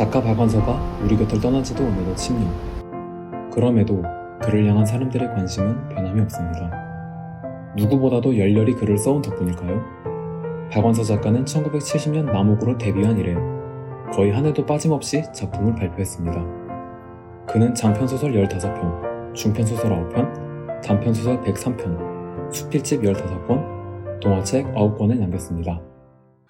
작가 박완서가 우리 곁을 떠난 지도 어느덧 10년. 그럼에도 그를 향한 사람들의 관심은 변함이 없습니다. 누구보다도 열렬히 글을 써온 덕분일까요? 박완서 작가는 1970년 남옥으로 데뷔한 이래 거의 한 해도 빠짐없이 작품을 발표했습니다. 그는 장편소설 15편, 중편소설 9편, 단편소설 103편, 수필집 15권, 동화책 9권을 남겼습니다.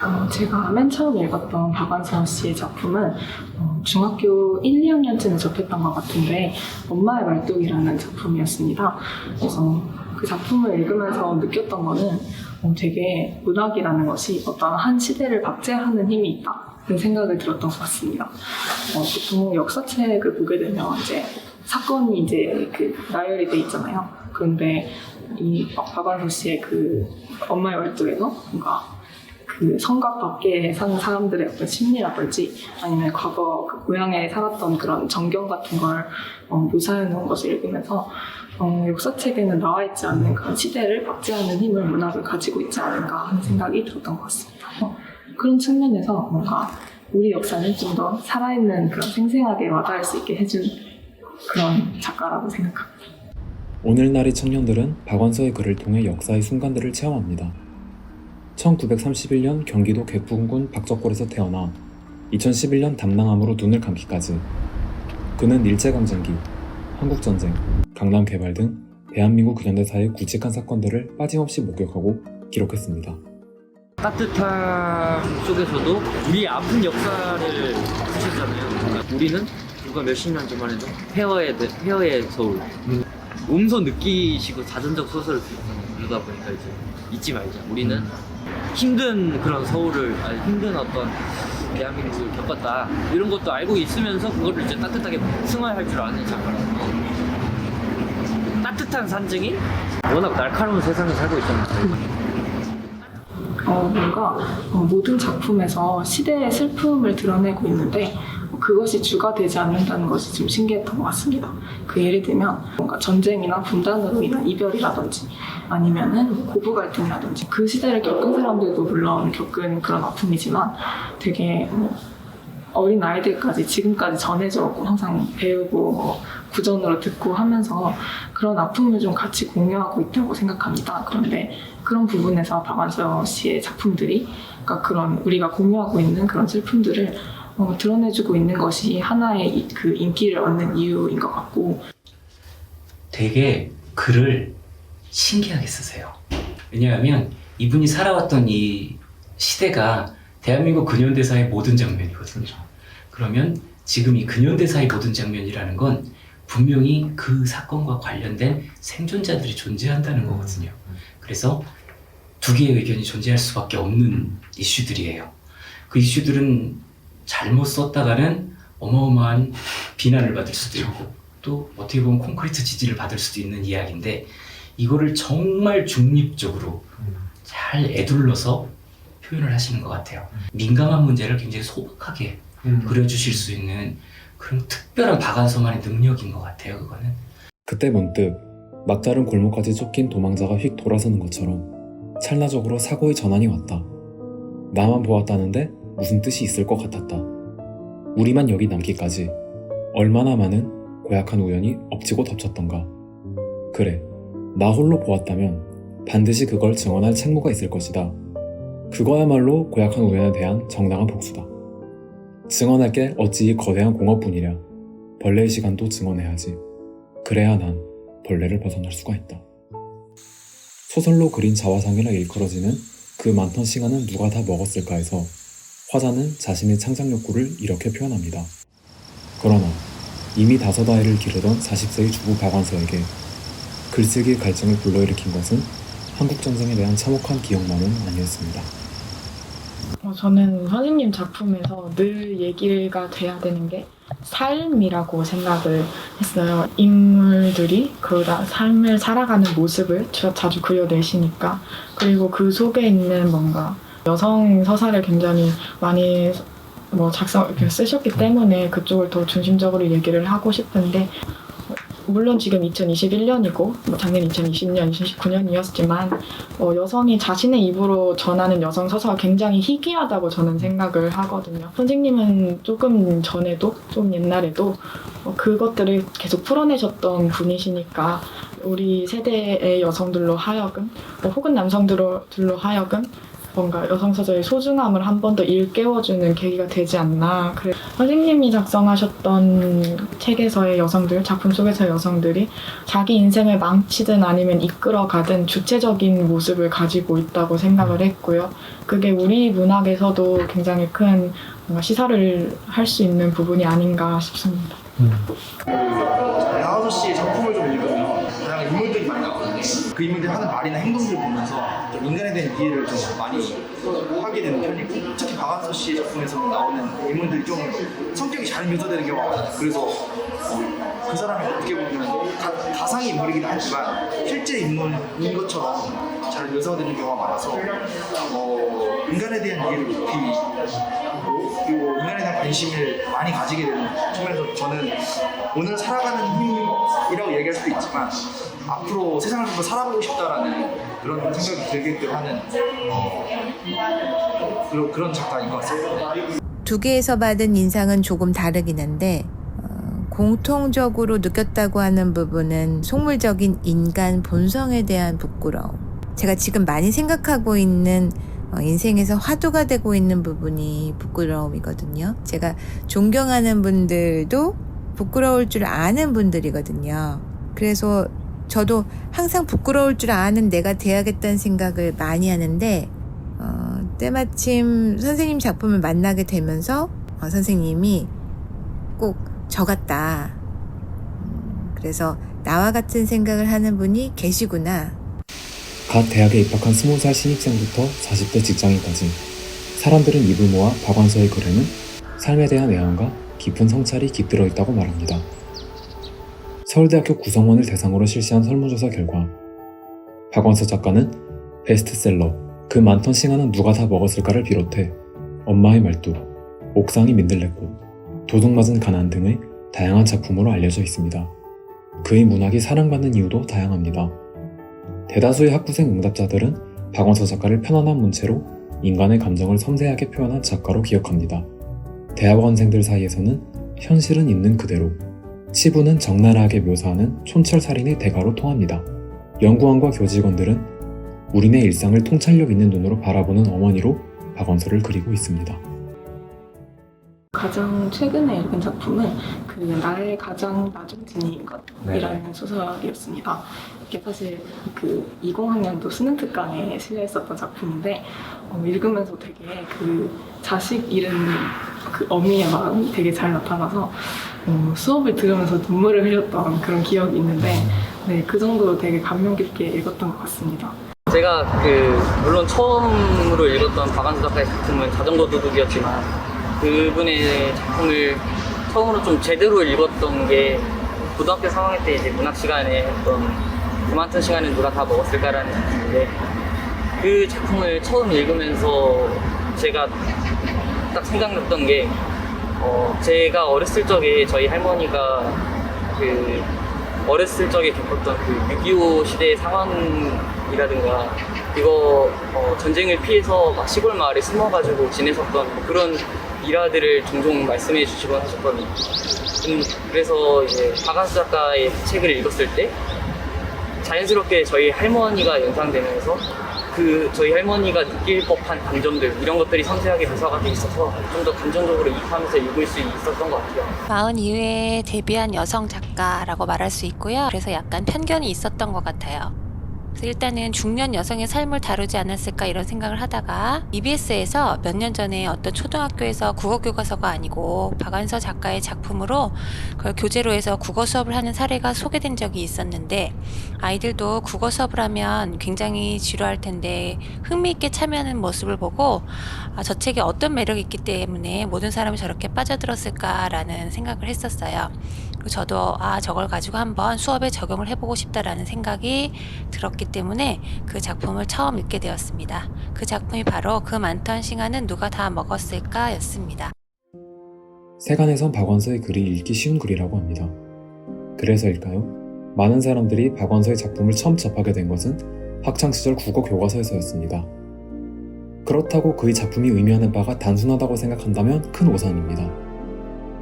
어, 제가 맨 처음 읽었던 박완서 씨의 작품은 어, 중학교 1, 2학년쯤에 접했던 것 같은데 엄마의 말뚝이라는 작품이었습니다. 그래서 그 작품을 읽으면서 느꼈던 거는 어, 되게 문학이라는 것이 어떤 한 시대를 박제하는 힘이 있다. 는 생각을 들었던 것 같습니다. 어, 보통 역사책을 보게 되면 이제 사건이 이제 그 나열이 돼 있잖아요. 그런데 이 박완서 씨의 그 엄마의 말뚝에서 뭔가 그 성곽 밖에 사는 사람들의 어떤 심리라든지 아니면 과거 그 고향에 살았던 그런 전경 같은 걸 어, 묘사해 놓은 것을 읽으면서 어, 역사책에는 나와 있지 않는 그런 시대를 박제하는 힘을 문학을 가지고 있지 않은가 하는 생각이 들었던 것 같습니다. 어, 그런 측면에서 뭔가 우리 역사는 좀 더 살아있는 그런 생생하게 와닿을 수 있게 해준 그런 작가라고 생각합니다. 오늘날의 청년들은 박완서의 글을 통해 역사의 순간들을 체험합니다. 1931년 경기도 개풍군 박적골에서 태어나 2011년 담낭암으로 눈을 감기까지 그는 일제강점기, 한국전쟁, 강남개발 등 대한민국 근현대사의 굵직한 사건들을 빠짐없이 목격하고 기록했습니다. 따뜻함 속에서도 우리의 아픈 역사를 쓰셨잖아요. 그러니까 우리는 불과 몇십 년 전만 해도 폐허의, 폐허의 서울. 몸소 느끼시고 자전적 소설을 쓰셨잖아요. 그러다 보니까 이제 잊지 말자. 우리는 힘든 그런 서울을, 아니, 힘든 어떤 대한민국을 겪었다. 이런 것도 알고 있으면서 그거를 이제 따뜻하게 승화할 줄 아는 작가라서. 따뜻한 산증이 워낙 날카로운 세상에 살고 있잖아요. 어, 뭔가 어, 모든 작품에서 시대의 슬픔을 드러내고 있는데 그것이 주가 되지 않는다는 것이 좀 신기했던 것 같습니다. 그 예를 들면 뭔가 전쟁이나 분단으로 인한 이별이라든지 아니면은 뭐 고부 갈등이라든지 그 시대를 겪은 사람들도 물론 겪은 그런 아픔이지만 되게 뭐 어린 아이들까지 지금까지 전해져 오고 항상 배우고 뭐 구전으로 듣고 하면서 그런 아픔을 좀 같이 공유하고 있다고 생각합니다. 그런데 그런 부분에서 박완서 씨의 작품들이 그러니까 그런 우리가 공유하고 있는 그런 슬픔들을 어, 드러내주고 있는 것이 하나의 이- 그 인기를 얻는 이유인 것 같고 되게 글을 신기하게 쓰세요. 왜냐하면 이분이 살아왔던 이 시대가 대한민국 근현대사의 모든 장면이거든요. 그러면 지금 이 근현대사의 모든 장면이라는 건 분명히 그 사건과 관련된 생존자들이 존재한다는 거거든요. 그래서 두 개의 의견이 존재할 수밖에 없는 이슈들이에요. 그 이슈들은 잘못 썼다가는 어마어마한 비난을 받을 수도 있고 또 어떻게 보면 콘크리트 지지를 받을 수도 있는 이야기인데 이거를 정말 중립적으로 잘 애둘러서 표현을 하시는 것 같아요. 민감한 문제를 굉장히 소박하게 그려주실 수 있는 그런 특별한 박완서만의 능력인 것 같아요. 그거는. 그때 문득 막다른 골목까지 쫓긴 도망자가 휙 돌아서는 것처럼 찰나적으로 사고의 전환이 왔다. 나만 보았다는데 무슨 뜻이 있을 것 같았다. 우리만 여기 남기까지 얼마나 많은 고약한 우연이 엎치고 덮쳤던가. 그래, 나 홀로 보았다면 반드시 그걸 증언할 책무가 있을 것이다. 그거야말로 고약한 우연에 대한 정당한 복수다. 증언할 게 어찌 이 거대한 공업뿐이랴. 벌레의 시간도 증언해야지. 그래야 난 벌레를 벗어날 수가 있다. 소설로 그린 자화상이라 일컬어지는 그 많던 시간은 누가 다 먹었을까 해서 화자는 자신의 창작 욕구를 이렇게 표현합니다. 그러나 이미 다섯 아이를 기르던 40세의 주부 박완서에게 글쓰기 갈증을 불러일으킨 것은 한국전쟁에 대한 참혹한 기억만은 아니었습니다. 어, 저는 선생님 작품에서 늘 얘기가 돼야 되는 게 삶이라고 생각을 했어요. 인물들이 그 나- 삶을 살아가는 모습을 자- 자주 그려내시니까 그리고 그 속에 있는 뭔가 여성 서사를 굉장히 많이 뭐 작성 이렇게 쓰셨기 때문에 그쪽을 더 중심적으로 얘기를 하고 싶은데 물론 지금 2021년이고 뭐 작년 2020년, 2019년이었지만 어, 여성이 자신의 입으로 전하는 여성 서사가 굉장히 희귀하다고 저는 생각을 하거든요. 선생님은 조금 전에도 좀 옛날에도 어, 그것들을 계속 풀어내셨던 분이시니까 우리 세대의 여성들로 하여금 뭐 혹은 남성들로 들로 하여금 뭔가 여성 서사의 소중함을 한 번 더 일깨워주는 계기가 되지 않나. 그래 선생님이 작성하셨던 책에서의 여성들, 작품 속에서의 여성들이 자기 인생을 망치든 아니면 이끌어가든 주체적인 모습을 가지고 있다고 생각을 했고요. 그게 우리 문학에서도 굉장히 큰 뭔가 시사를 할 수 있는 부분이 아닌가 싶습니다. 나와서 씨의 작품을 좀 읽으면 다양한 인물들이 많이 나오거든요. 그 인물들이 하는 말이나 행동들을 보면서 좀 인간에 대한 이해를 좀 많이 하게 되는 편이고 특히 박한서 씨의 작품에서 나오는 인물들이 좀 성격이 잘 묘사되는 경우가 많아요. 그래서 어, 그 사람이 어떻게 보면 가, 가상의 인물이긴 하지만 실제 인물인 것처럼 잘 묘사되는 경우가 많아서 어, 인간에 대한 이해를 높이 그리고 인간에 대한 관심을 많이 가지게 되는 측면에서 저는 오늘 살아가는 힘이라고 얘기할 수도 있지만 앞으로 세상을 좀 더 살아보고 싶다라는 그런 생각이 들게끔 하는 어, 그런 작가인 것 같습니다. 두 개에서 받은 인상은 조금 다르긴 한데 어, 공통적으로 느꼈다고 하는 부분은 속물적인 인간 본성에 대한 부끄러움. 제가 지금 많이 생각하고 있는 어, 인생에서 화두가 되고 있는 부분이 부끄러움이거든요. 제가 존경하는 분들도 부끄러울 줄 아는 분들이거든요. 그래서 저도 항상 부끄러울 줄 아는 내가 돼야겠다는 생각을 많이 하는데 어, 때마침 선생님 작품을 만나게 되면서 어, 선생님이 꼭 저 같다. 음, 그래서 나와 같은 생각을 하는 분이 계시구나. 갓 대학에 입학한 20살 신입생부터 40대 직장인까지 사람들은 입을 모아 박완서의 글에는 삶에 대한 애환과 깊은 성찰이 깃들어 있다고 말합니다. 서울대학교 구성원을 대상으로 실시한 설문조사 결과 박완서 작가는 베스트셀러 그 많던 싱어는 누가 다 먹었을까를 비롯해 엄마의 말뚝, 옥상이 민들레꽃, 도둑맞은 가난 등의 다양한 작품으로 알려져 있습니다. 그의 문학이 사랑받는 이유도 다양합니다. 대다수의 학부생 응답자들은 박원서 작가를 편안한 문체로 인간의 감정을 섬세하게 표현한 작가로 기억합니다. 대학원생들 사이에서는 현실은 있는 그대로, 치부는 적나라하게 묘사하는 촌철살인의 대가로 통합니다. 연구원과 교직원들은 우리네 일상을 통찰력 있는 눈으로 바라보는 어머니로 박원서를 그리고 있습니다. 가장 최근에 읽은 작품은 그 나의 가장 낮은 진이인 것이라는 소설이었습니다. 이게 사실 그 20학년도 수능 특강에 실려 있었던 작품인데 어, 읽으면서 되게 그 자식 잃은 그 어미의 마음이 되게 잘 나타나서 어, 수업을 들으면서 눈물을 흘렸던 그런 기억이 있는데 네, 그 정도로 되게 감명 깊게 읽었던 것 같습니다. 제가 그 물론 처음으로 읽었던 박한수 작가의 작품은 자전거 도둑이었지만 그분의 작품을 처음으로 좀 제대로 읽었던 게 고등학교 3학년 때 이제 문학 시간에 어떤 그만둔 시간에 누가 다 먹었을까라는 작품인데 그 작품을 처음 읽으면서 제가 딱 생각났던 게 어, 제가 어렸을 적에 저희 할머니가 그 어렸을 적에 겪었던 그 6.25 시대의 상황이라든가 이거 어, 전쟁을 피해서 막 시골 마을에 숨어가지고 지내셨던 뭐 그런 일화들을 종종 말씀해 주시곤 하셨거든요. 음, 그래서 이제 박한수 작가의 책을 읽었을 때 자연스럽게 저희 할머니가 연상되면서 그 저희 할머니가 느낄 법한 감정들 이런 것들이 섬세하게 묘사가 돼 있어서 좀 더 감정적으로 이입하면서 읽을 수 있었던 것 같아요. 마흔 이후에 데뷔한 여성 작가라고 말할 수 있고요. 그래서 약간 편견이 있었던 것 같아요. 그래서 일단은 중년 여성의 삶을 다루지 않았을까 이런 생각을 하다가 EBS에서 몇 년 전에 어떤 초등학교에서 국어 교과서가 아니고 박안서 작가의 작품으로 그걸 교재로 해서 국어 수업을 하는 사례가 소개된 적이 있었는데 아이들도 국어 수업을 하면 굉장히 지루할 텐데 흥미있게 참여하는 모습을 보고 아, 저 책에 어떤 매력이 있기 때문에 모든 사람이 저렇게 빠져들었을까라는 생각을 했었어요. 저도 아 저걸 가지고 한번 수업에 적용을 해보고 싶다라는 생각이 들었기 때문에 그 작품을 처음 읽게 되었습니다. 그 작품이 바로 그 많던 시간은 누가 다 먹었을까였습니다. 세간에선 박원서의 글이 읽기 쉬운 글이라고 합니다. 그래서일까요? 많은 사람들이 박완서의 작품을 처음 접하게 된 것은 학창시절 국어 교과서에서였습니다. 그렇다고 그의 작품이 의미하는 바가 단순하다고 생각한다면 큰 오산입니다.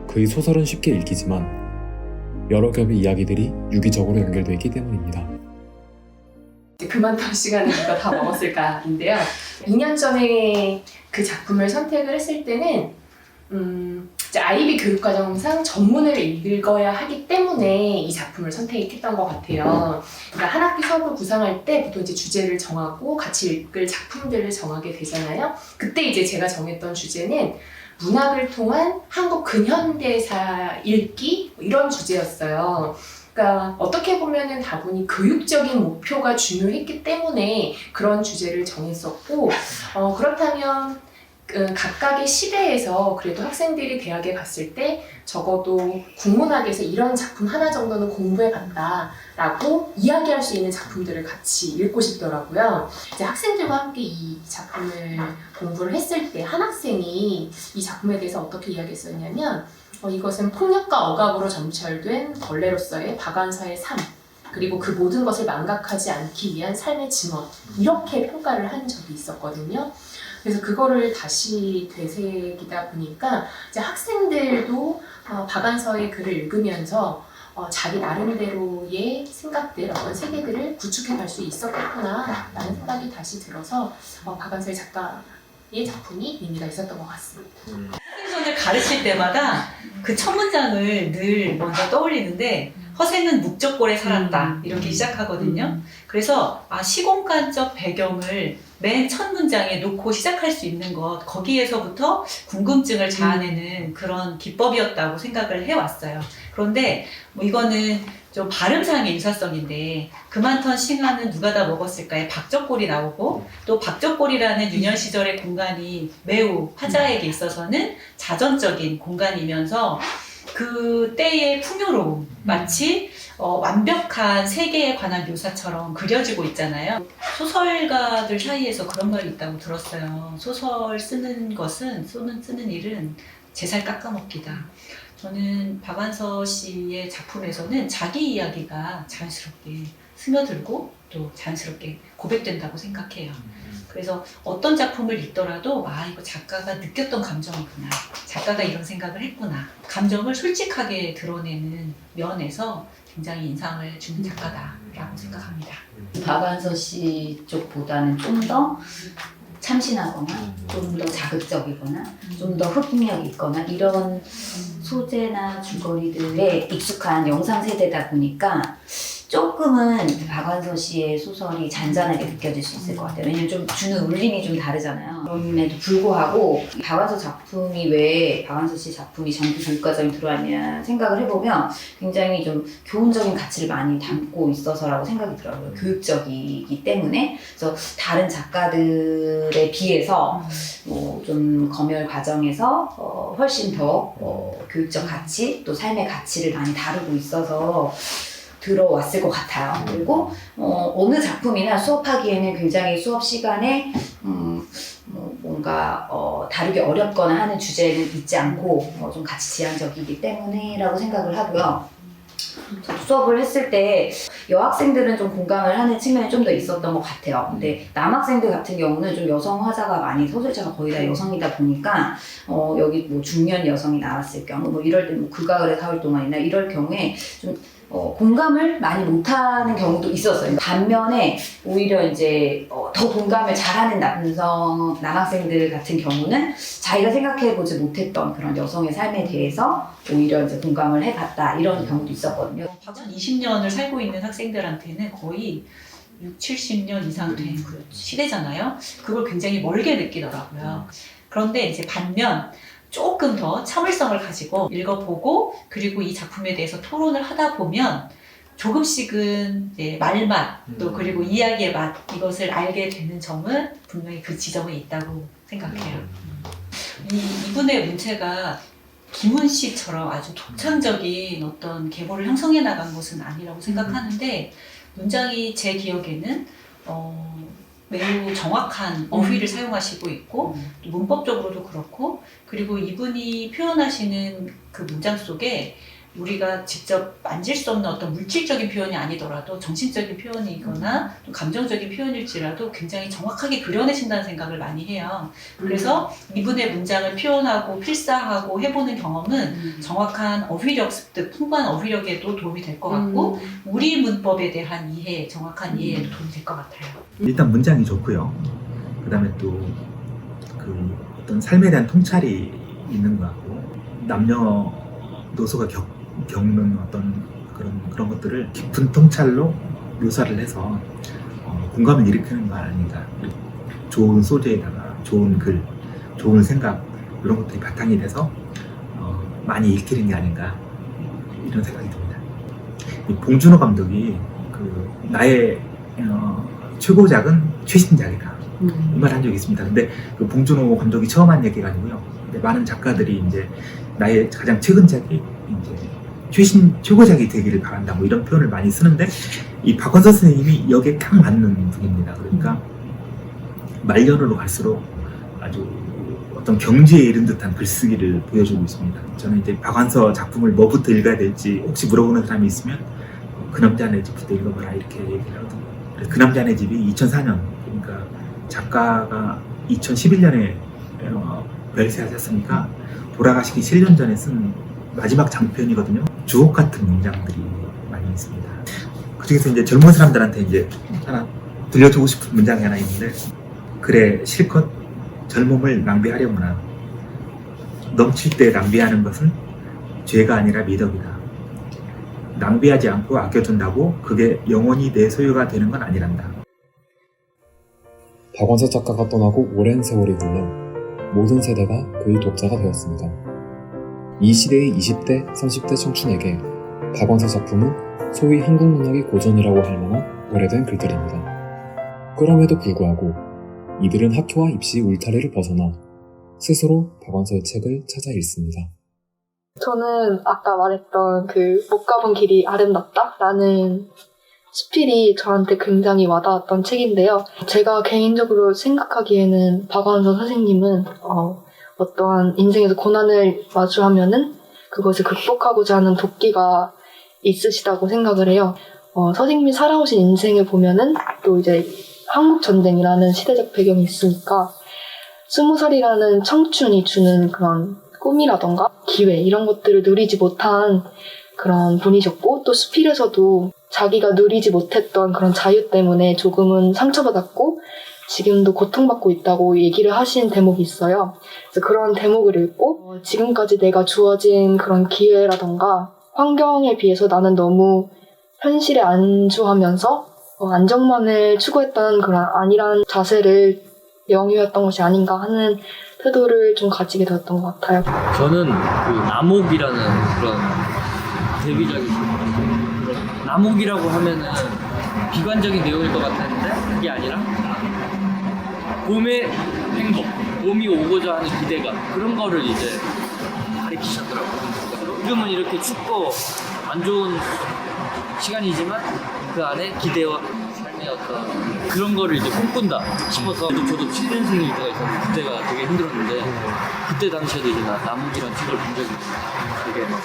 그의 소설은 쉽게 읽히지만 여러 겹의 이야기들이 유기적으로 연결되어 있기 때문입니다. 그만둔 시간을 누가 다 먹었을까인데요. 2년 전에 그 작품을 선택을 했을 때는 음, 이제 아이비 교육 과정상 전문을 읽어야 하기 때문에 이 작품을 선택했던 것 같아요. 그러니까 한 학기 수업을 구상할 때 보통 이제 주제를 정하고 같이 읽을 작품들을 정하게 되잖아요. 그때 이제 제가 정했던 주제는 문학을 통한 한국 근현대사 읽기 뭐 이런 주제였어요. 그러니까 어떻게 보면은 다분히 교육적인 목표가 중요했기 때문에 그런 주제를 정했었고 어, 그렇다면 그 각각의 시대에서 그래도 학생들이 대학에 갔을 때 적어도 국문학에서 이런 작품 하나 정도는 공부해 봤다라고 이야기할 수 있는 작품들을 같이 읽고 싶더라고요. 이제 학생들과 함께 이 작품을 공부를 했을 때 한 학생이 이 작품에 대해서 어떻게 이야기했었냐면 어, 이것은 폭력과 억압으로 점철된 벌레로서의 박완서의 삶 그리고 그 모든 것을 망각하지 않기 위한 삶의 증언 이렇게 평가를 한 적이 있었거든요. 그래서 그거를 다시 되새기다 보니까 이제 학생들도 어, 박완서의 글을 읽으면서 어, 자기 나름대로의 생각들, 어떤 세계들을 구축해 갈 수 있었겠구나 라는 생각이 다시 들어서 어, 박완서의 작가의 작품이 의미가 있었던 것 같습니다. 생선을 가르칠 때마다 그 첫 문장을 늘 먼저 떠올리는데 허생은 묵적골에 살았다. 이렇게 시작하거든요. 그래서 아 시공간적 배경을 맨 첫 문장에 놓고 시작할 수 있는 것 거기에서부터 궁금증을 자아내는 그런 기법이었다고 생각을 해왔어요. 그런데 뭐 이거는 좀 발음상의 유사성인데 그만턴 싱하는 누가 다 먹었을까에 박적골이 나오고 또 박적골이라는 유년 시절의 공간이 매우 화자에게 있어서는 자전적인 공간이면서 그 때의 풍요로움 마치 어, 완벽한 세계에 관한 묘사처럼 그려지고 있잖아요. 소설가들 사이에서 그런 말이 있다고 들었어요. 소설 쓰는 것은 쓰는 쓰는 일은 제살 깎아먹기다. 저는 박완서 씨의 작품에서는 자기 이야기가 자연스럽게 스며들고 또 자연스럽게 고백된다고 생각해요. 그래서 어떤 작품을 읽더라도 아 이거 작가가 느꼈던 감정이구나 작가가 이런 생각을 했구나 감정을 솔직하게 드러내는 면에서 굉장히 인상을 주는 작가다라고 생각합니다. 박완서 씨 쪽보다는 좀 더 참신하거나 좀 더 자극적이거나 좀 더 흡입력 있거나 이런 소재나 줄거리들에 익숙한 영상 세대다 보니까 조금은 박완서 씨의 소설이 잔잔하게 느껴질 수 있을 것 같아요. 왜냐면 좀 주는 울림이 좀 다르잖아요. 그럼에도 불구하고 박완서 작품이 왜 박완서 씨 작품이 정규 교육과정에 들어왔냐 생각을 해보면 굉장히 좀 교훈적인 가치를 많이 담고 있어서라고 생각이 들어요. 교육적이기 때문에 그래서 다른 작가들에 비해서 뭐 좀 검열 과정에서 어, 훨씬 더 어, 교육적 가치 또 삶의 가치를 많이 다루고 있어서 들어왔을 것 같아요. 그리고 어, 어느 작품이나 수업하기에는 굉장히 수업 시간에 음, 뭐 뭔가 어, 다루기 어렵거나 하는 주제는 있지 않고 어, 좀 가치 지향적이기 때문에라고 생각을 하고요. 수업을 했을 때 여학생들은 좀 공감을 하는 측면이 좀 더 있었던 것 같아요. 근데 남학생들 같은 경우는 좀 여성 화자가 많이 소설자가 거의 다 여성이다 보니까 어, 여기 뭐 중년 여성이 나왔을 경우 뭐 이럴 때뭐 그가을의 사흘 동안이나 이럴 경우에 좀 어, 공감을 많이 못하는 경우도 있었어요. 반면에 오히려 이제 어, 더 공감을 잘하는 남성 남학생들 같은 경우는 자기가 생각해보지 못했던 그런 여성의 삶에 대해서 오히려 이제 공감을 해봤다 이런 경우도 있었거든요. 박원 20년을 살고 있는 학생들한테는 거의 6, 70년 이상 된그 시대잖아요. 그걸 굉장히 멀게 느끼더라고요. 그런데 이제 반면 조금 더 참을성을 가지고 읽어보고 그리고 이 작품에 대해서 토론을 하다 보면 조금씩은 말맛 또 그리고 이야기의 맛 이것을 알게 되는 점은 분명히 그 지점에 있다고 생각해요. 이 이분의 문체가 김훈 씨처럼 아주 독창적인 어떤 계보를 형성해 나간 것은 아니라고 생각하는데 문장이 제 기억에는 어, 매우 정확한 어휘를 사용하시고 있고 또 문법적으로도 그렇고 그리고 이분이 표현하시는 그 문장 속에 우리가 직접 만질 수 없는 어떤 물질적인 표현이 아니더라도 정신적인 표현이거나 좀 감정적인 표현일지라도 굉장히 정확하게 그려내신다는 생각을 많이 해요. 그래서 이분의 문장을 표현하고 필사하고 해보는 경험은 정확한 어휘력 습득, 풍부한 어휘력에도 도움이 될 것 같고 우리 문법에 대한 이해, 정확한 이해에도 도움이 될 것 같아요. 일단 문장이 좋고요. 그다음에 또 그 어떤 삶에 대한 통찰이 있는 것 같고 남녀 노소가 겪, 겪는 어떤 그런 그런 것들을 깊은 통찰로 묘사를 해서 어, 공감을 일으키는 거 아닌가. 좋은 소재에다가 좋은 글, 좋은 생각 이런 것들이 바탕이 돼서 어, 많이 읽히는 게 아닌가 이런 생각이 듭니다. 이 봉준호 감독이 그 나의 어, 최고작은 최신작이다. 이말 한 적이 있습니다. 근데 그 봉준호 감독이 처음 한 얘기가 아니고요. 많은 작가들이 이제 나의 가장 최근작이 이제 최신 최고작이 되기를 바란다. 뭐 이런 표현을 많이 쓰는데 이 박원서 선생님이 여기에 딱 맞는 분입니다. 그러니까 말년으로 갈수록 아주 어떤 경지에 이른 듯한 글쓰기를 보여주고 있습니다. 저는 이제 박완서 작품을 뭐부터 읽어야 될지 혹시 물어보는 사람이 있으면 그 남자네 집부터 읽어봐라 이렇게 얘기를 하거든요. 그 남자네 집이 2004년 그러니까 작가가 2011년에 어, 별세하셨으니까 돌아가시기 7년 전에 쓴 마지막 장편이거든요. 주옥 같은 문장들이 많이 있습니다. 그중에서 이제 젊은 사람들한테 이제 하나 들려주고 싶은 문장이 하나 있는데 그래 실컷 젊음을 낭비하려구나 넘칠 때 낭비하는 것은 죄가 아니라 미덕이다. 낭비하지 않고 아껴둔다고 그게 영원히 내 소유가 되는 건 아니란다. 박원서 작가가 떠나고 오랜 세월이 흘러 모든 세대가 그의 독자가 되었습니다. 이 시대의 20대, 30대 청춘에게 박원서 작품은 소위 한국 문학의 고전이라고 할 만한 오래된 글들입니다. 그럼에도 불구하고 이들은 학교와 입시 울타리를 벗어나 스스로 박원서의 책을 찾아 읽습니다. 저는 아까 말했던 그 못 가본 길이 아름답다라는 스필이 저한테 굉장히 와닿았던 책인데요. 제가 개인적으로 생각하기에는 박완서 선생님은 어, 어떠한 인생에서 고난을 마주하면은 그것을 극복하고자 하는 도끼가 있으시다고 생각을 해요. 어, 선생님이 살아오신 인생을 보면은 또 이제 한국 전쟁이라는 시대적 배경이 있으니까 스무 살이라는 청춘이 주는 그런 꿈이라던가 기회 이런 것들을 누리지 못한 그런 분이셨고 또 스필에서도 자기가 누리지 못했던 그런 자유 때문에 조금은 상처받았고 지금도 고통받고 있다고 얘기를 하신 대목이 있어요. 그래서 그런 대목을 읽고 어, 지금까지 내가 주어진 그런 기회라던가 환경에 비해서 나는 너무 현실에 안주하면서 어, 안정만을 추구했던 그런 안일한 자세를 영유했던 것이 아닌가 하는 태도를 좀 가지게 되었던 것 같아요. 저는 그 남옥이라는 그런 데뷔작이. 그런 남옥이라고 하면은 비관적인 내용일 것 같았는데 그게 아니라 봄의 행복, 봄이 오고자 하는 기대감 그런 거를 이제 가리키셨더라고요. 지금은 이렇게 춥고 안 좋은 시간이지만 그 안에 기대와 그런 거를 이제 꿈꾼다 싶어서 저도, 저도 7년생일 때가 있었는데 그때가 되게 힘들었는데 그때 당시에도 이제 나 남욱이란 책을 본 적이 있어요. 되게 막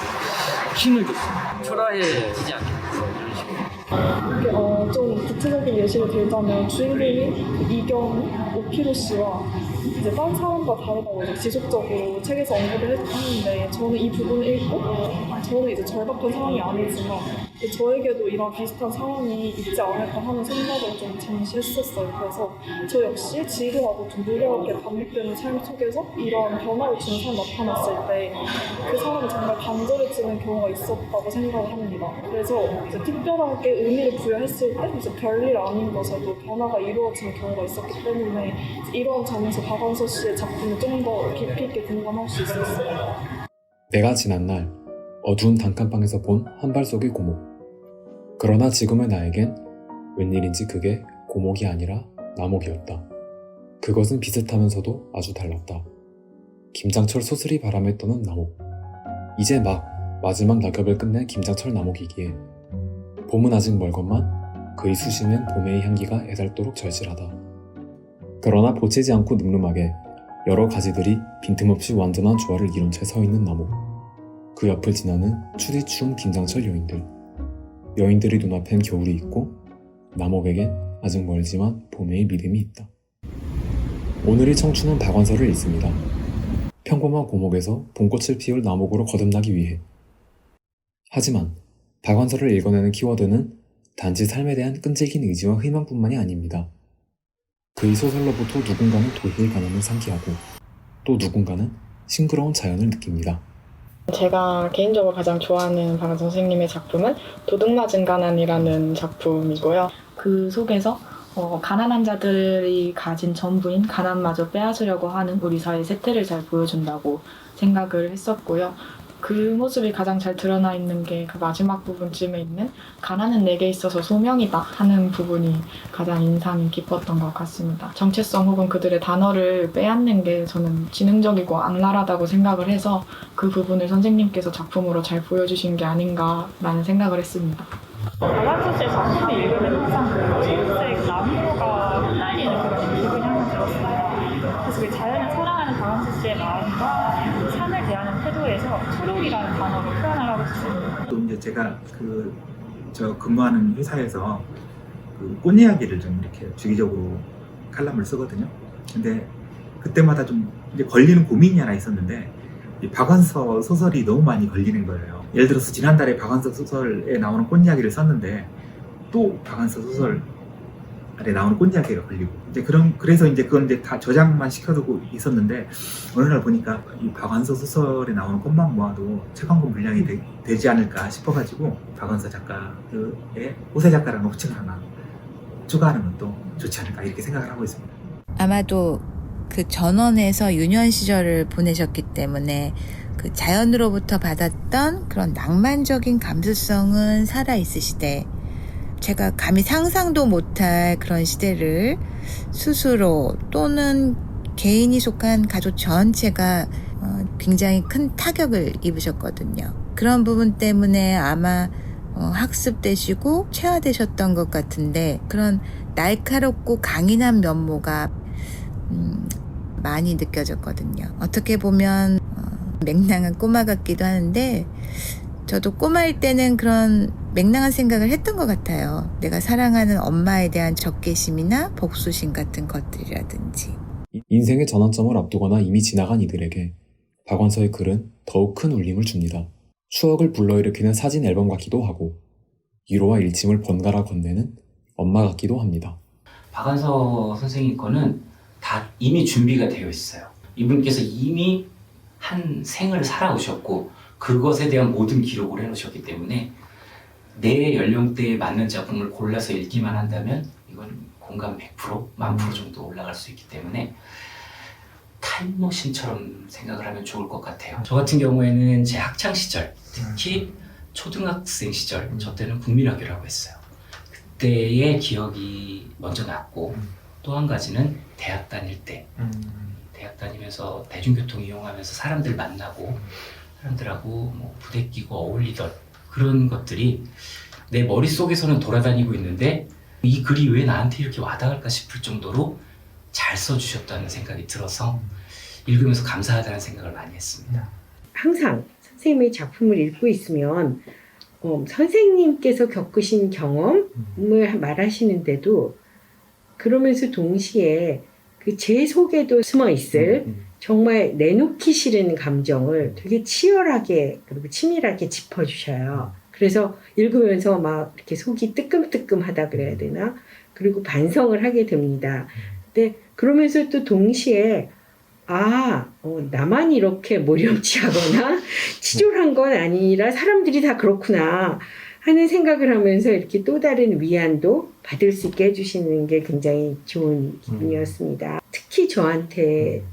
힘을 줬어요. 초라해지지 않겠어 이런 식으로. 어, 좀 구체적인 예시를 들자면 주인공이 이경 오피로 씨와 이제 다른 사람과 다르다고 이제 지속적으로 책에서 언급을 했- 했는데 저는 이 부분을 읽고 저는 이제 절박한 상황이 아니지만 저에게도 이런 비슷한 상황이 있지 않을까 하는 생각을 좀 잠시 했었어요. 그래서 저 역시 지루하고 좀 무료하게 반복되는 삶 속에서 이런 변화를 주는 사람이 나타났을 때 그 사람이 정말 간절해지는 경우가 있었다고 생각을 합니다. 그래서 이제 특별하게 의미를 부여했을 때 이제 별일 아닌 것에도 변화가 이루어지는 경우가 있었기 때문에 이런 점에서 박원서 씨의 작품을 좀 더 깊이 있게 공감할 수 있었어요. 내가 지난 날 어두운 단칸방에서 본 한 발 속의 고목. 그러나 지금의 나에겐 웬일인지 그게 고목이 아니라 나목이었다. 그것은 비슷하면서도 아주 달랐다. 김장철 소슬이 바람에 떠는 나목. 이제 막 마지막 낙엽을 끝낸 김장철 나목이기에 봄은 아직 멀건만 그의 수심엔 봄의 향기가 애달도록 절실하다. 그러나 보채지 않고 늠름하게 여러 가지들이 빈틈없이 완전한 조화를 이룬 채 서 있는 나무. 그 옆을 지나는 추리 추운 김장철 여인들. 여인들의 눈앞엔 겨울이 있고 남옥에겐 아직 멀지만 봄의 믿음이 있다. 오늘의 청춘은 박완서를 읽습니다. 평범한 고목에서 봄꽃을 피울 남옥으로 거듭나기 위해. 하지만 박완서를 읽어내는 키워드는 단지 삶에 대한 끈질긴 의지와 희망뿐만이 아닙니다. 그의 소설로부터 누군가는 도희의 가난을 상기하고 또 누군가는 싱그러운 자연을 느낍니다. 제가 개인적으로 가장 좋아하는 박 선생님의 작품은 도둑맞은 가난이라는 작품이고요. 그 속에서 어, 가난한 자들이 가진 전부인 가난마저 빼앗으려고 하는 우리 사회의 세태를 잘 보여준다고 생각을 했었고요. 그 모습이 가장 잘 드러나 있는 게 그 마지막 부분쯤에 있는 가난은 내게 있어서 소명이다 하는 부분이 가장 인상이 깊었던 것 같습니다. 정체성 혹은 그들의 단어를 빼앗는 게 저는 지능적이고 악랄하다고 생각을 해서 그 부분을 선생님께서 작품으로 잘 보여주신 게 아닌가라는 생각을 했습니다. 씨의 작품을 읽으면 항상 그 표현하려고 했습니다. 또 이제 제가 그 저 근무하는 회사에서 그 꽃 이야기를 좀 이렇게 주기적으로 칼럼을 쓰거든요. 근데 그때마다 좀 이제 걸리는 고민이 하나 있었는데 이 박완서 소설이 너무 많이 걸리는 거예요. 예를 들어서 지난달에 박완서 소설에 나오는 꽃 이야기를 썼는데 또 박완서 소설 아래 나오는 꽃 이야기가 걸리고 이제 그런 그래서 이제 그건 이제 다 저장만 시켜두고 있었는데 어느 날 보니까 이 박완서 소설에 나오는 꽃만 모아도 책 한 권 분량이 되, 지 않을까 싶어가지고 박완서 작가의 호세 작가라는 호칭을 하나 추가하는 것도 좋지 않을까 이렇게 생각을 하고 있습니다. 아마도 그 전원에서 유년 시절을 보내셨기 때문에 그 자연으로부터 받았던 그런 낭만적인 감수성은 살아 있으시되 제가 감히 상상도 못할 그런 시대를 스스로 또는 개인이 속한 가족 전체가 어, 굉장히 큰 타격을 입으셨거든요. 그런 부분 때문에 아마 어, 학습되시고 체화되셨던 것 같은데 그런 날카롭고 강인한 면모가 음, 많이 느껴졌거든요. 어떻게 보면 어, 맹랑한 꼬마 같기도 하는데 저도 꼬마일 때는 그런 맹랑한 생각을 했던 것 같아요. 내가 사랑하는 엄마에 대한 적개심이나 복수심 같은 것들이라든지. 인생의 전환점을 앞두거나 이미 지나간 이들에게 박완서의 글은 더욱 큰 울림을 줍니다. 추억을 불러일으키는 사진 앨범 같기도 하고 위로와 일침을 번갈아 건네는 엄마 같기도 합니다. 박완서 선생님 거는 다 이미 준비가 되어 있어요. 이분께서 이미 한 생을 살아오셨고 그것에 대한 모든 기록을 해놓으셨기 때문에 내 연령대에 맞는 작품을 골라서 읽기만 한다면 이건 공감 100%, 만 프로 정도 올라갈 수 있기 때문에 타임머신처럼 생각을 하면 좋을 것 같아요. 저 같은 경우에는 제 학창 시절, 특히 초등학생 시절, 저 때는 국민학교라고 했어요. 그때의 기억이 먼저 났고 또 한 가지는 대학 다닐 때. 대학 다니면서 대중교통 이용하면서 사람들 만나고 사람들하고 뭐 부대끼고 어울리던 그런 것들이 내 머릿속에서는 돌아다니고 있는데 이 글이 왜 나한테 이렇게 와닿을까 싶을 정도로 잘 써주셨다는 생각이 들어서 읽으면서 감사하다는 생각을 많이 했습니다. 항상 선생님의 작품을 읽고 있으면 어, 선생님께서 겪으신 경험을 말하시는데도 그러면서 동시에 그 제 속에도 숨어 있을 정말 내놓기 싫은 감정을 되게 치열하게 그리고 치밀하게 짚어주셔요. 그래서 읽으면서 막 이렇게 속이 뜨끔뜨끔하다 그래야 되나? 그리고 반성을 하게 됩니다. 근데 그러면서 또 동시에 아, 어, 나만 이렇게 모렴치하거나 치졸한 건 아니라 사람들이 다 그렇구나 하는 생각을 하면서 이렇게 또 다른 위안도 받을 수 있게 해주시는 게 굉장히 좋은 기분이었습니다. 특히 저한테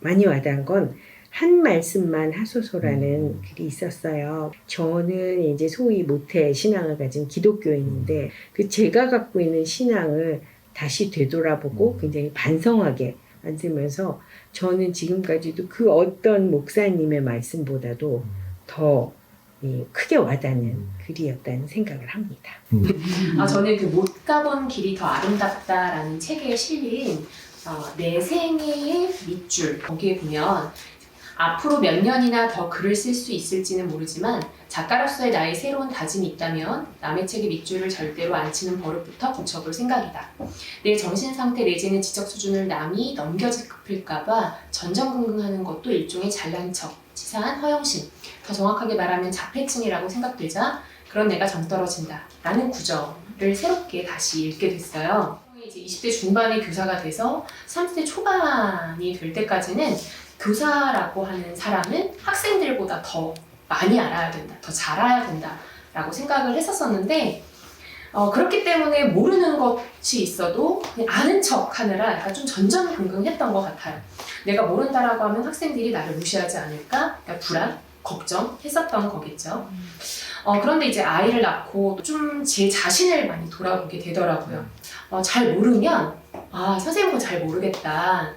많이 와닿은 건 한 말씀만 하소서라는 글이 있었어요. 저는 이제 소위 모태 신앙을 가진 기독교인인데 그 제가 갖고 있는 신앙을 다시 되돌아보고 굉장히 반성하게 만들면서 저는 지금까지도 그 어떤 목사님의 말씀보다도 더 이, 크게 와닿는 글이었다는 생각을 합니다. 아, 저는 그 못 가본 길이 더 아름답다라는 책에 실린 어, 내 생애의 밑줄 거기에 보면 앞으로 몇 년이나 더 글을 쓸 수 있을지는 모르지만 작가로서의 나의 새로운 다짐이 있다면 남의 책에 밑줄을 절대로 안 치는 버릇부터 고쳐볼 생각이다. 내 정신 상태 내지는 지적 수준을 남이 넘겨짚을까봐 전전긍긍하는 것도 일종의 잘난 척, 치사한 허영심, 더 정확하게 말하면 자폐증이라고 생각되자 그런 내가 정 떨어진다 라는 구절을 새롭게 다시 읽게 됐어요. 이제 20대 중반의 교사가 돼서 30대 초반이 될 때까지는 교사라고 하는 사람은 학생들보다 더 많이 알아야 된다, 더 잘 알아야 된다라고 생각을 했었었는데 어, 그렇기 때문에 모르는 것이 있어도 아는 척 하느라 약간 좀 전전긍긍했던 것 같아요. 내가 모른다라고 하면 학생들이 나를 무시하지 않을까? 그러니까 불안, 걱정 했었던 거겠죠. 어, 그런데 이제 아이를 낳고 좀 제 자신을 많이 돌아보게 되더라고요. 어, 잘 모르면, 아, 선생님은 잘 모르겠다.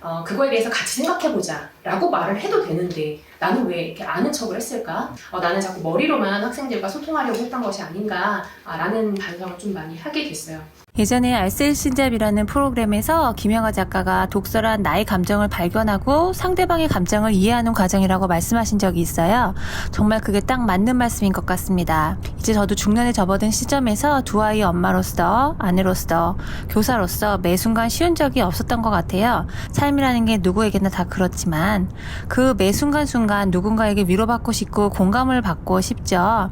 어, 그거에 대해서 같이 생각해보자. 라고 말을 해도 되는데, 나는 왜 이렇게 아는 척을 했을까? 어, 나는 자꾸 머리로만 학생들과 소통하려고 했던 것이 아닌가? 아, 라는 반성을 좀 많이 하게 됐어요. 예전에 알쓸신잡이라는 프로그램에서 김영하 작가가 독서란 나의 감정을 발견하고 상대방의 감정을 이해하는 과정이라고 말씀하신 적이 있어요. 정말 그게 딱 맞는 말씀인 것 같습니다. 이제 저도 중년에 접어든 시점에서 두 아이의 엄마로서, 아내로서, 교사로서 매 순간 쉬운 적이 없었던 것 같아요. 삶이라는 게 누구에게나 다 그렇지만 그 매 순간순간 누군가에게 위로받고 싶고 공감을 받고 싶죠.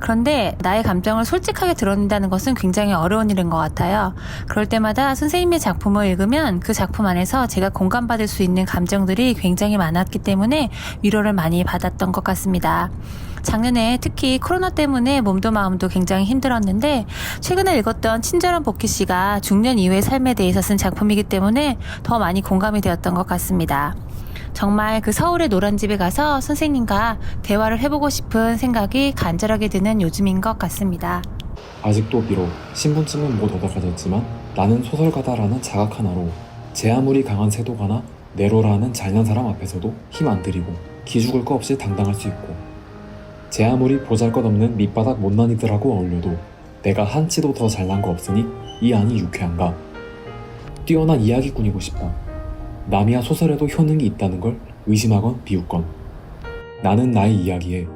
그런데 나의 감정을 솔직하게 드러낸다는 것은 굉장히 어려운 일인 것 같아요. 그럴 때마다 선생님의 작품을 읽으면 그 작품 안에서 제가 공감받을 수 있는 감정들이 굉장히 많았기 때문에 위로를 많이 받았던 것 같습니다. 작년에 특히 코로나 때문에 몸도 마음도 굉장히 힘들었는데 최근에 읽었던 친절한 복희 씨가 중년 이후의 삶에 대해서 쓴 작품이기 때문에 더 많이 공감이 되었던 것 같습니다. 정말 그 서울의 노란 집에 가서 선생님과 대화를 해보고 싶은 생각이 간절하게 드는 요즘인 것 같습니다. 아직도 비록 신분증은 못 얻어가졌지만 나는 소설가다라는 자각 하나로 제 아무리 강한 세도가나 네로라는 잘난 사람 앞에서도 힘 안 들이고 기죽을 거 없이 당당할 수 있고 제 아무리 보잘것없는 밑바닥 못난이들하고 어울려도 내가 한치도 더 잘난 거 없으니 이 안이 유쾌한가 뛰어난 이야기꾼이고 싶다 남이야 소설에도 효능이 있다는 걸 의심하건 비웃건 나는 나의 이야기에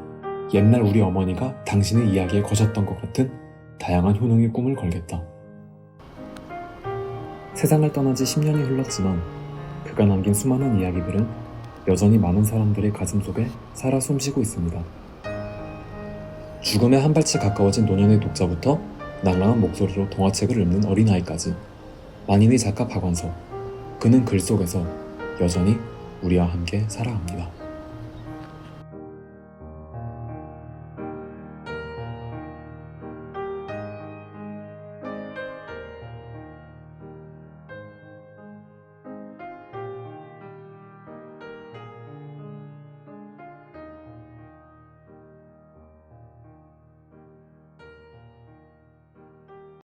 옛날 우리 어머니가 당신의 이야기에 거셨던 것 같은 다양한 효능의 꿈을 걸겠다. 세상을 떠난 지 10년이 흘렀지만 그가 남긴 수많은 이야기들은 여전히 많은 사람들의 가슴 속에 살아 숨쉬고 있습니다. 죽음에 한 발치 가까워진 노년의 독자부터 낭랑한 목소리로 동화책을 읽는 어린아이까지 만인의 작가 박완서 그는 글 속에서 여전히 우리와 함께 살아갑니다.